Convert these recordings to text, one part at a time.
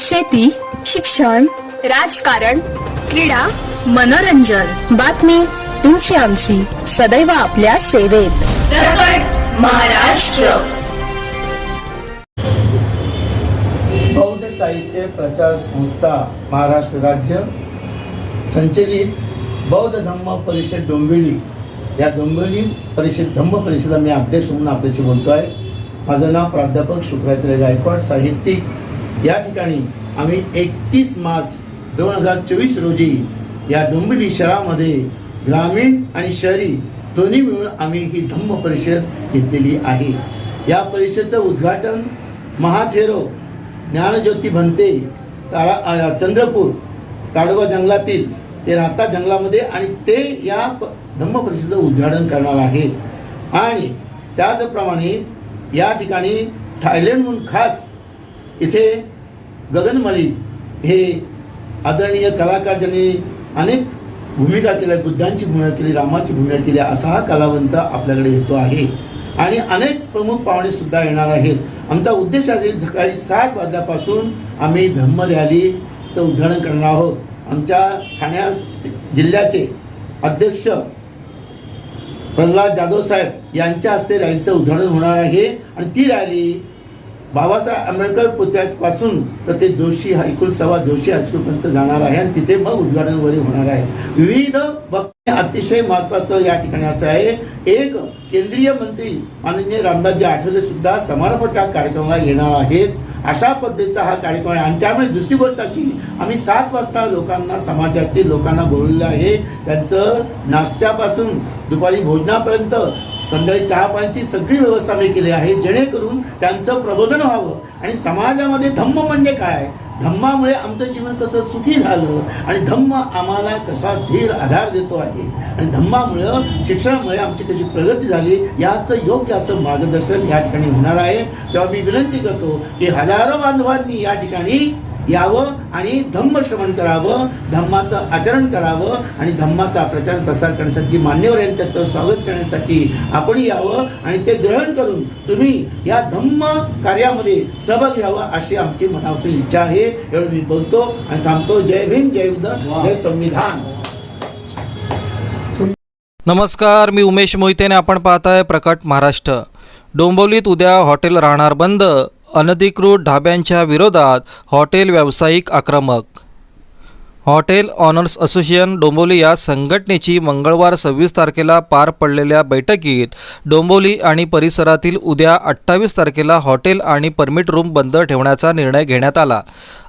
शेती शिक्षण राजकारण क्रीडा मनोरंजन. बातमी तुमची आमची. सदैव आपल्या सेवेत. महाराष्ट्र. बौद्ध साहित्य प्रचार संस्था महाराष्ट्र राज्य संचलित बौद्ध धम्म परिषद डोंबिवली. या डोंबिवली परिषद धम्म परिषद मी अध्यक्ष म्हणून आपल्याशी बोलतो आहे माझं नाव प्राध्यापक शुक्राचार्य गायकवाड साहित्यिक या ठिकाणी आम्ही एकतीस मार्च दोन हजार चोवीस रोजी या डोंबिवली शहरामध्ये ग्रामीण आणि शहरी दोन्ही मिळून आम्ही ही धम्म परिषद घेतलेली आहे. या परिषदेचं उद्घाटन महाथेरो ज्ञानज्योती भंते तारा चंद्रपूर ताडोबा जंगलातील ते राहता जंगलामध्ये आणि ते या प- धम्म परिषदेचं उद्घाटन करणार आहेत. आणि त्याचप्रमाणे या ठिकाणी थायलंडहून खास इथे गगन मलिक हे आदरणीय कलाकार ज्यांनी अनेक भूमिका केल्या बुद्धांची भूमिका केली रामाची भूमिका केली असा हा कलावंत आपल्याकडे येतो आहे. आणि अनेक प्रमुख पाहुणेसुद्धा येणार आहेत. आमचा उद्देश आहे सकाळी सात वाजल्यापासून आम्ही धम्म रॅलीचं उद्घाटन करणार आहोत. आमच्या ठाण्या जिल्ह्याचे अध्यक्ष प्रल्हाद जाधव साहेब यांच्या हस्ते रॅलीचं उद्घाटन होणार आहे. आणि ती रॅली बाबासाहेब आंबेडकर पुतळ्यापासून तर ते जोशी हायस्कूल सवा जोशी हायस्कूलपर्यंत जाणार आहे आणि तिथे मग उद्घाटन वगैरे होणार आहे. विविध वक्ते अतिशय महत्त्वाचं या ठिकाणी असं आहे. एक केंद्रीय मंत्री माननीय रामदासजी आठवले सुद्धा समारोपाच्या कार्यक्रमाला येणार आहेत. अशा पद्धतीचा हा कार्यक्रम आहे. आणि त्यामुळे दुसरी गोष्ट अशी आम्ही सात वाजता लोकांना समाजातील लोकांना बोलवलेलं आहे. त्यांचं नाश्त्यापासून दुपारी भोजनापर्यंत संध्याकाळी चहा पाण्याची सगळी व्यवस्था मी केली आहे. जेणेकरून त्यांचं प्रबोधन व्हावं. आणि समाजामध्ये धम्म म्हणजे काय? धम्मामुळे आमचं जीवन कसं सुखी झालं? आणि धम्म आम्हाला कसा धीर आधार देतो आहे? आणि धम्मामुळं शिक्षणामुळे आमची कशी प्रगती झाली याचं योग्य असं मार्गदर्शन या ठिकाणी होणार आहे. तेव्हा मी विनंती करतो की हजारो बांधवांनी या ठिकाणी यावं आणि धम्म श्रवण करावं धम्माचं आचरण करावं आणि धम्माचा प्रचार प्रसार करण्यासाठी मान्यवर यांच्याचं स्वागत करण्यासाठी आपण यावं आणि ते ग्रहण करून तुम्ही या धम्म कार्यामध्ये सहभाग घ्यावा अशी आमची मनापासून इच्छा आहे. एवढं मी बोलतो आणि थांबतो. जय भीम जय उद जय संविधान. नमस्कार मी उमेश मोहितेने. आपण पाहताय प्रकट महाराष्ट्र. डोंबवलीत उद्या हॉटेल राहणार बंद. अनधिकृत ढाब्यांच्या विरोधात हॉटेल व्यावसायिक आक्रमक. हॉटेल ऑनर्स असोसिएशन डोंबोली या संघटनेची मंगळवार सव्वीस तारखेला पार पडलेल्या बैठकीत डोंबोली आणि परिसरातील उद्या अठ्ठावीस तारखेला हॉटेल आणि परमिट रूम बंद ठेवण्याचा निर्णय घेण्यात आला.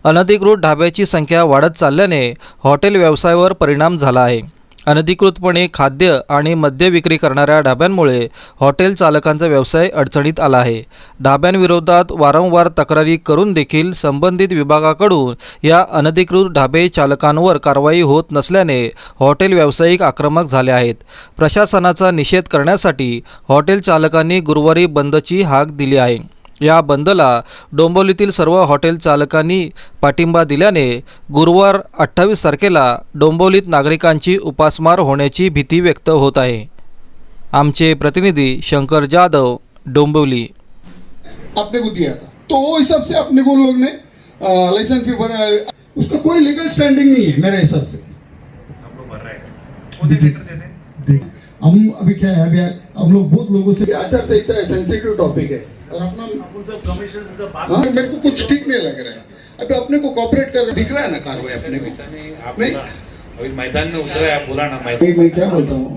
अनधिकृत ढाब्याची संख्या वाढत चालल्याने हॉटेल व्यवसायावर परिणाम झाला आहे. अनधिकृतपणे खाद्य आणि मद्य विक्री करणाऱ्या ढाब्यांमुळे हॉटेल चालकांचा व्यवसाय अडचणीत आला आहे. ढाब्यांविरोधात वारंवार तक्रारी करून देखील संबंधित विभागाकडून या अनधिकृत ढाबे चालकांवर कारवाई होत नसल्याने हॉटेल व्यावसायिक आक्रमक झाले आहेत. प्रशासनाचा निषेध करण्यासाठी हॉटेल चालकांनी गुरुवारी बंदची हाक दिली आहे. या बंदला डोंबिवलीतील सर्व हॉटेल चालकांनी पाठिंबा दिल्याने गुरुवार अठ्ठावीस तारखेला डोंबिवलीत नागरिकांची उपासमार होण्याची भीती व्यक्त होत आहे. आमचे प्रतिनिधी शंकर जाधव डोंबिवली. अपने को दिया था। तो वो हिसाब से अपने को लोग ने लाइसेंस भी भरा है। उसका कोई लीगल स्टैंडिंग नहीं है मेरे हिसाब से। देख, हम अभी क्या है अभी हम लोग बहुत लोगों से आचार संहिता है सेंसिटिव टॉपिक है। और अपना हाँ, मेरे को कुछ ठीक नहीं लग रहा है। अभी अपने को कॉपरेट कर दिख रहा है ना कार्रवाई अपने को? नहीं अभी मैदान में उतरा है बोला ना मैदान। मैं क्या बोलता हूँ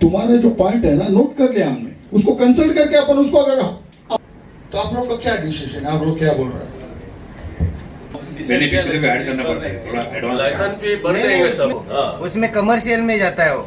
तुम्हारा जो पॉइंट है ना नोट कर लिया हमने। उसको कंसल्ट करके अपन उसको अगर तो आप लोग का क्या डिसीज़न है? आप लोग क्या बोल रहे हैं? बेनिफिशियरी को ऐड करना पड़ता है थोड़ा एडवांस लाइसेंस फ़ी भर देंगे सब। उसमें कमर्शियल में जाता है वो।